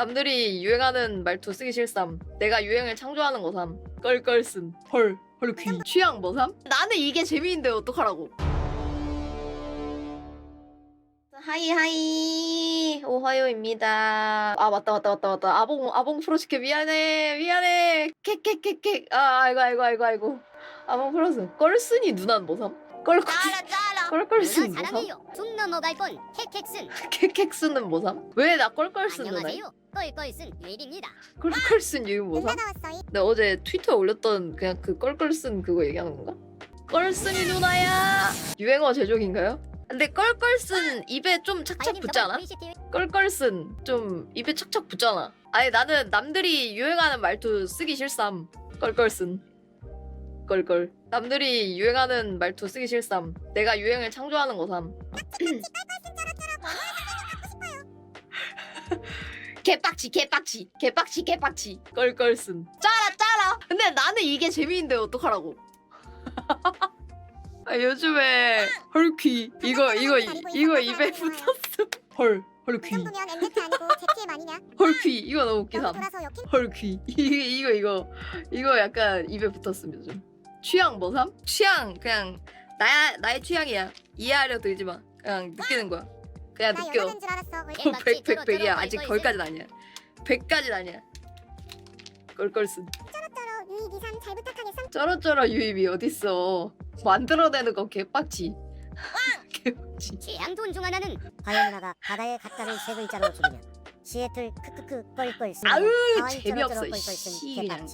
남들이 유행하는 말투 쓰기 싫삼. 내가 유행을 창조하는 거삼. 껄껄쓴. 헐. 헐 귀. 취향 뭐삼? 나는 이게 재미인데 어떡하라고. 하이 하이 오하요입니다. 아 맞다 맞다 맞다 맞다. 아봉 아봉 프로시케 미안해 미안해. 캣캣캣캣. 아 아이고 아이고 아이고 아이고. 아봉 프로스. 껄쓴이 누난 뭐삼? 껄껄쓴 누나 뭐삼? 사랑해요 퉁너 모바일폰 캣캣슨 캣캣쓰는 뭐삼? 왜나 껄껄쓴 누나? 안녕하세요 껄껄슨 유일입니다 껄껄쓴 유인 뭐삼? 나왔어요 나 어제 트위터에 올렸던 그냥 그 껄껄쓴 그거 얘기하는 건가? 껄쓴이 누나야 유행어 제조인가요? 근데 껄껄쓴 입에 좀 착착 붙지 않아? 껄껄쓴 좀 입에 착착 붙잖아 아니 나는 남들이 유행하는 말투 쓰기 싫삼 껄껄쓴 껄껄. 남들이 유행하는 말투 쓰기 싫삼. 내가 유행을 창조하는 거삼. 개빡치 개빡치 개빡치 개빡치. 껄껄쓴. 짜라 짜라. 근데 나는 이게 재미인데 어떡하라고? 아, 요즘에 헐퀴. 이거 이거 이거 입에 붙었어. 헐 헐퀴. 정도면 MZ 아니고 ZPM 아니냐? 헐퀴. 이거 너무 돌아서 역행 헐퀴. 이거 이거 이거 약간 입에 요즘 취향 뭐 삼? 취향 그냥 나야 나의 취향이야 이해하려 들지 마 그냥 느끼는 거야 그냥 나 느껴 줄 알았어. 개- 백, 백, 백이야. 아직. 거기까지는 아니야. 백까지는 아니야. 껄껄쓴. 쩔어 유이 비상 잘 부탁하겠어. 쩌러쩌러 유입이 어딨어. 만들어내는 거 개빡치. 개빡치. 취향 돈중 하나는 과연 누나가 바다의 가짜를 세 글자로 줄이면 시애틀 크크크 껄껄 하와이 재미없어, 씨, 그냥.